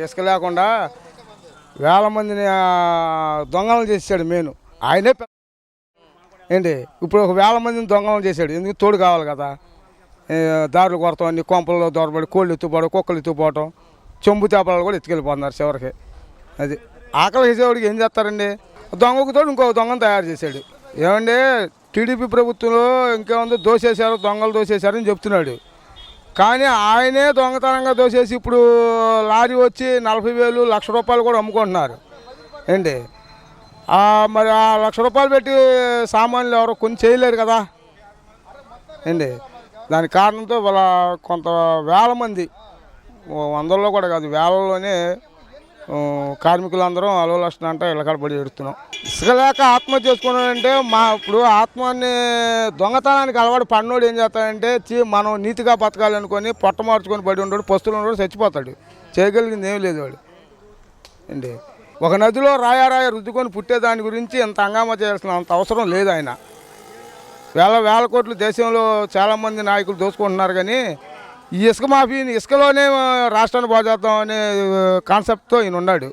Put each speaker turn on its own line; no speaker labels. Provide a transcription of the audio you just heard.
ఇసుక లేకుండా వేల మందిని దొంగలను చేసాడు మెయిన్. ఆయనే ఏంటి? ఇప్పుడు ఒక వేల మందిని దొంగలను చేశాడు. ఎందుకు తోడు కావాలి కదా? దారులు కొడతాం అన్ని కొంపల్లో దొరబడి కోళ్ళు ఎత్తుపోవడం కుక్కలు ఎత్తుకుపోవటం చెంబు చేపలు కూడా ఎత్తుకెళ్ళిపోతున్నారు చివరికి. అది ఆకలి వేసేవాడికి ఏం చేస్తారండి? దొంగకు తోడు ఇంకో దొంగను తయారు చేశాడు. ఏమండి? టీడీపీ ప్రభుత్వంలో ఇంకేముంది? దోసేశారు దొంగలు దోసేశారని చెప్తున్నాడు. కానీ ఆయనే దొంగతనంగా దోసేసి ఇప్పుడు లారీ వచ్చి నలభై వేలు లక్ష రూపాయలు కూడా అమ్ముకుంటున్నారు. ఏంటి? మరి ఆ లక్ష రూపాయలు పెట్టి సామాన్లు ఎవరు కొన్ని చేయలేరు కదా. ఏంటి? దాని కారణంతో వాళ్ళ కొంత వేల మంది వందల్లో కూడా కాదు వేలలోనే కార్మికులందరం అలవలసిన అంటే ఇళ్ళకాడ పడి ఎడుతున్నాం ఇసుక లేక ఆత్మహత్య చేసుకున్నాడంటే మా ఇప్పుడు ఆత్మని దొంగతనానికి అలవాటు పడినోడు ఏం చేస్తాడంటే చీ మనం నీతిగా బతకాలనుకొని పొట్ట మార్చుకొని పడి ఉండడు పస్తులు ఉన్నాడు చచ్చిపోతాడు. చేయగలిగింది ఏం లేదు వాడు. ఏంటి? ఒక నదిలో రాయారాయ రుద్దుకొని పుట్టే దాని గురించి ఇంత హంగామా చేయాల్సిన అంత అవసరం లేదు ఆయన. వేల వేల కోట్లు దేశంలో చాలామంది నాయకులు దోచుకుంటున్నారు కానీ ఈ ఇసుక మాఫీని ఇసుకలోనే రాష్ట్రాన్ని బాగు చేద్దాం అనే కాన్సెప్ట్తో ఈయన ఉన్నాడు